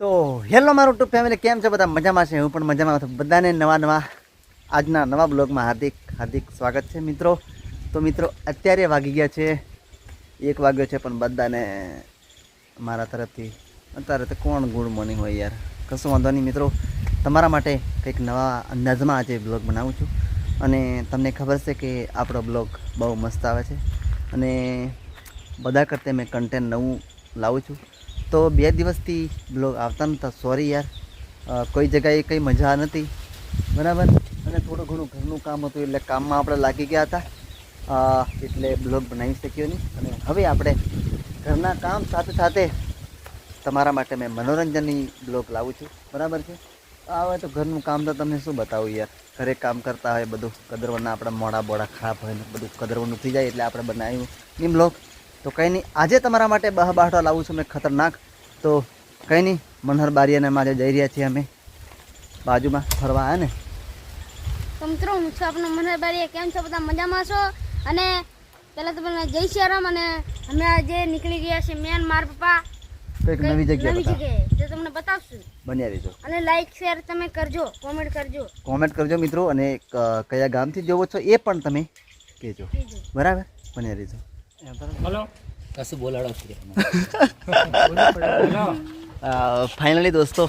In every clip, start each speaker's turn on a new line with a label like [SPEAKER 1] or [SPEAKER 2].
[SPEAKER 1] તો હેલો મારું two family કેમ છે બધા? મજામાં છે? હું પણ મજામાં છું. બધાને નવા નવા આજના નવા બ્લોગમાં હાર્દિક હાર્દિક સ્વાગત છે મિત્રો. તો મિત્રો, અત્યારે વાગી ગયા છે એક વાગ્યો છે પણ બધાને મારા તરફથી. અત્યારે તો કોણ ગુડ મોર્નિંગ હોય યાર? કશું વાંધો નહીં મિત્રો. તમારા માટે કંઈક નવા અંદાજમાં આજે બ્લોગ બનાવું છું. અને તમને ખબર છે કે આપણો બ્લોગ બહુ મસ્ત આવે છે. અને બધા કરતાં મેં કન્ટેન્ટ નવું લાવું છું. તો બે દિવસથી બ્લોગ આવતા નહોતા. સોરી યાર. કોઈ જગ્યાએ કંઈ મજા નથી. બરાબર? અને થોડું ઘણું ઘરનું કામ હતું એટલે કામમાં આપણે લાગી ગયા હતા. એટલે બ્લોગ બનાવી શક્યો નહીં. અને હવે આપણે ઘરના કામ સાથે સાથે તમારા માટે મેં મનોરંજનની બ્લોગ લાવું છું. બરાબર છે? હવે તો ઘરનું કામ તો તમને શું બતાવું યાર? ઘરે કામ કરતા હોય બધું, કદરવના આપણા મોડા બોડા ખરાબ હોય ને બધું કદરવાનું થઈ જાય એટલે આપણે બનાવ્યું નહીં બ્લોગ તો કંઈ નહીં, આજે તમારા માટે બહ બાટો લાવું છું મેં ખતરનાક. તો કંઈ નહીં, મનહર બારીયાને મારે જઈ રહ્યા છીએ અમે. બાજુમાં ફરવા આવ્યા ને?
[SPEAKER 2] તો મિત્રો હું છું આપનો મનહરબારી કેમ છો? બધા મજામાં છો? અને પહેલાં તો પહેલાં જય શ્રી અને અમે આજે નીકળી ગયા છે મેન માર પપ્પા.
[SPEAKER 1] કંઈક નવી જગ્યા
[SPEAKER 2] નવી જગ્યાએ. જે તમને બતાવશું.
[SPEAKER 1] બન્યા રહેજો.
[SPEAKER 2] અને લાઈક શેર તમે કરજો કોમેન્ટ કરજો.
[SPEAKER 1] કોમેન્ટ કરજો મિત્રો અને કયા ગામથી જોવો છો એ પણ તમે કહેજો. બરાબર? બન્યા રહેજો.
[SPEAKER 3] કશું બોલાડો છે
[SPEAKER 1] ફાઇનલી દોસ્તો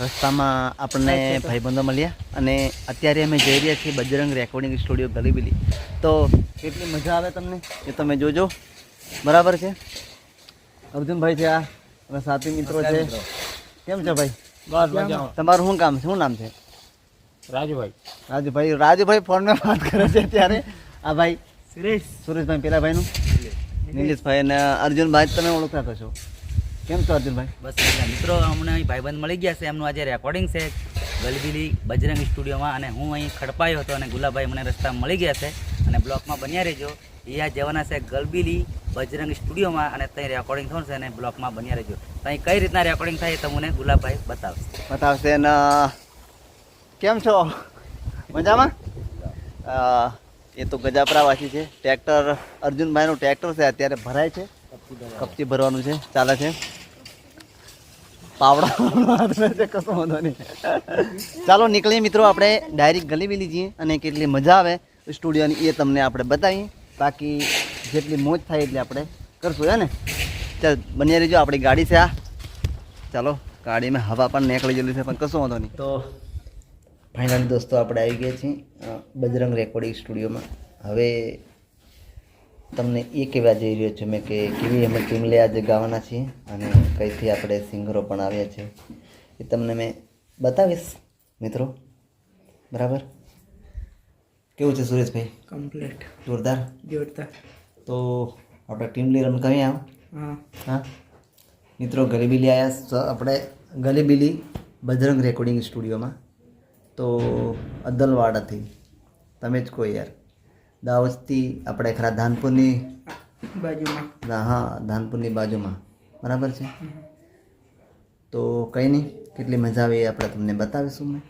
[SPEAKER 1] રસ્તામાં આપણને ભાઈબંધો મળ્યા અને અત્યારે અમે જઈ રહ્યા છીએ બજરંગ રેકોર્ડિંગ સ્ટુડિયો ગલીબીલી તો કેટલી મજા આવે તમને એ તમે જોજો. બરાબર છે? અર્જુનભાઈ છે આ અને સાથી મિત્રો છે. કેમ છે ભાઈ?
[SPEAKER 3] બસ
[SPEAKER 1] તમારું શું કામ છે? શું નામ છે?
[SPEAKER 3] રાજુભાઈ.
[SPEAKER 1] રાજુભાઈ રાજુભાઈ ફોનમાં વાત કરે છે ત્યારે. આ ભાઈ સુરેશ. સુરેશભાઈ પેલા ભાઈનું નિલેશભાઈ અને અર્જુનભાઈ તમે ઓળખતા થશો કેમ છો અર્જુનભાઈ
[SPEAKER 3] બસ મિત્રો હમણાં ભાઈબંધ મળી ગયા છે. એમનું આજે રેકોર્ડિંગ છે ગલબીલી બજરંગ સ્ટુડિયોમાં. અને હું અહીં ખડપાયો હતો અને ગુલાબભાઈ મને રસ્તા મળી ગયા છે. અને બ્લોકમાં બન્યા રહેજો. અહીંયા જવાના છે ગલબીલી બજરંગ સ્ટુડિયોમાં. અને ત્યાં રેકોર્ડિંગ થશે અને બ્લોકમાં બન્યા રહેજો. ત્યાં કઈ રીતના રેકોર્ડિંગ થાય એ તમને ગુલાબભાઈ બતાવશે.
[SPEAKER 1] બતાવશે ને કેમ છો? મજામાં? એ તો ગજાપરાવાસી છે. ટ્રેક્ટર અર્જુનભાઈનું ટ્રેક્ટર છે. અત્યારે ભરાય છે. કપચી ભરવાનું છે. ચાલે છે. પાવડા છે, કશો વાંધો નહીં. ચાલો નીકળીએ મિત્રો, આપણે ડાયરેક્ટ ગલી બી લીજીએ અને કેટલી મજા આવે સ્ટુડિયોની, એ તમને આપણે બતાવીએ. બાકી જેટલી મોજ થાય એટલી આપણે કરશું, હે ને? ચાલ, બન્યા રહીજો, આપણી ગાડી છે આ. ચાલો, ગાડીમાં હવા પણ નીકળી ગયેલી છે, પણ કશું વાંધો નહીં. તો ફાઇનલી દોસ્તો, આપણે આવી ગયા છીએ બજરંગ રેકોર્ડિંગ સ્ટુડિયોમાં. હવે તમને એ કહેવા જઈ રહ્યો છું મેં કે કેવી અમે ટીમ લઈ આજે ગાવાના છીએ અને કઈથી આપણે સિંગરો પણ આવ્યા છે. એ તમને મેં બતાવીશ મિત્રો. બરાબર? કેવું છે સુરેશભાઈ?
[SPEAKER 4] કમ્પ્લીટ
[SPEAKER 1] જોરદાર?
[SPEAKER 4] જોરદાર.
[SPEAKER 1] તો આપણે ટીમ લઈ રન કરી આવ?
[SPEAKER 4] હા.
[SPEAKER 1] હા? મિત્રો ગલીબીલી આવ્યા આપણે ગલીબીલી બજરંગ રેકોર્ડિંગ સ્ટુડિયોમાં તો અદલવાડાથી. તમે જ કહો યાર. દાહોદથી આપણે ખરા ધાનપુરની
[SPEAKER 4] બાજુમાં.
[SPEAKER 1] હા ધાનપુરની બાજુમાં. બરાબર છે? તો કંઈ નહીં કેટલી મજા આવી એ આપણે તમને બતાવીશું મેં.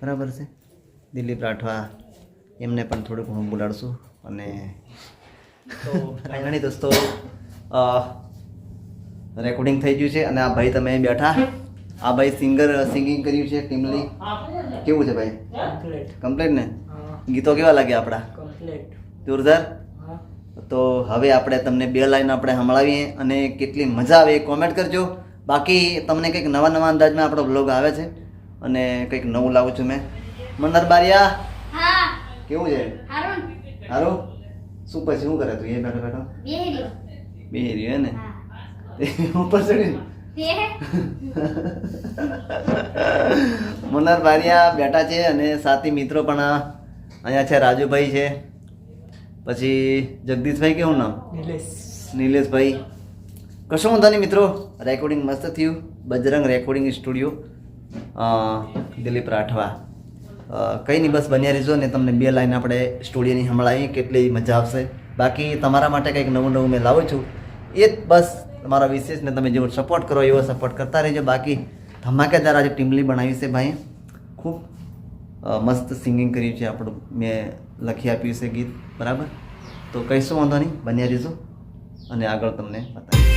[SPEAKER 1] બરાબર છે? દિલીપ રાઠવા એમને પણ થોડુંક હું બોલાડશું અને ઘણી દોસ્તો રેકોર્ડિંગ થઈ ગયું છે અને આ ભાઈ તમે બેઠા. આ ભાઈ સિંગર સિંગિંગ કર્યું છે ટીમલી કેવું છે ભાઈ?
[SPEAKER 4] કમ્પ્લીટ
[SPEAKER 1] ને? ગીતો કેવા લાગ્યા આપણા? જોરદાર. તો હવે આપણે તમને બે લાઈન આપણે સંભળાવીએ અને કેટલી મજા આવે એ કોમેન્ટ કરજો. બાકી તમને કંઈક નવા નવા અંદાજમાં આપણો બ્લોગ આવે છે અને કંઈક નવું લાવું છું મેં. મંદર બારિયા કેવું છે?
[SPEAKER 2] હારું.
[SPEAKER 1] સારું શું પછી શું કરે તું? એ બેઠો બેઠો. બે રહ્યો હે ને?
[SPEAKER 2] હા.
[SPEAKER 1] ઉપર ચડી.
[SPEAKER 2] હે
[SPEAKER 1] બારિયા બેઠા છે અને સાથી મિત્રો પણ અહીંયા છે રાજુભાઈ છે. પછી જગદીશભાઈ કેવું નામ? નિલેશભાઈ. કશું વાંધો નહીં મિત્રો રેકોર્ડિંગ મસ્ત થયું. Bajrang recording studio Dilip Rathwa. કંઈ નહીં બસ બન્યા રહેજો ને તમને બે લાઈન આપણે સ્ટુડિયોની સંભળાવી કેટલી મજા આવશે. બાકી તમારા માટે કંઈક નવું નવું મેં લાવું છું.
[SPEAKER 5] એ બસ તમારા વિશેષને તમે જેવો સપોર્ટ કરો એવો સપોર્ટ કરતા રહેજો. બાકી ધમાકેદાર આજે ટીમલી બનાવી છે ભાઈ. ખૂબ મસ્ત સિંગિંગ કર્યું છે આપણું. મેં લખી આપ્યું છે ગીત. બરાબર? તો કહીશું વાંધો નહીં, બન્યા રહેજો અને આગળ તમને બતાવીશ.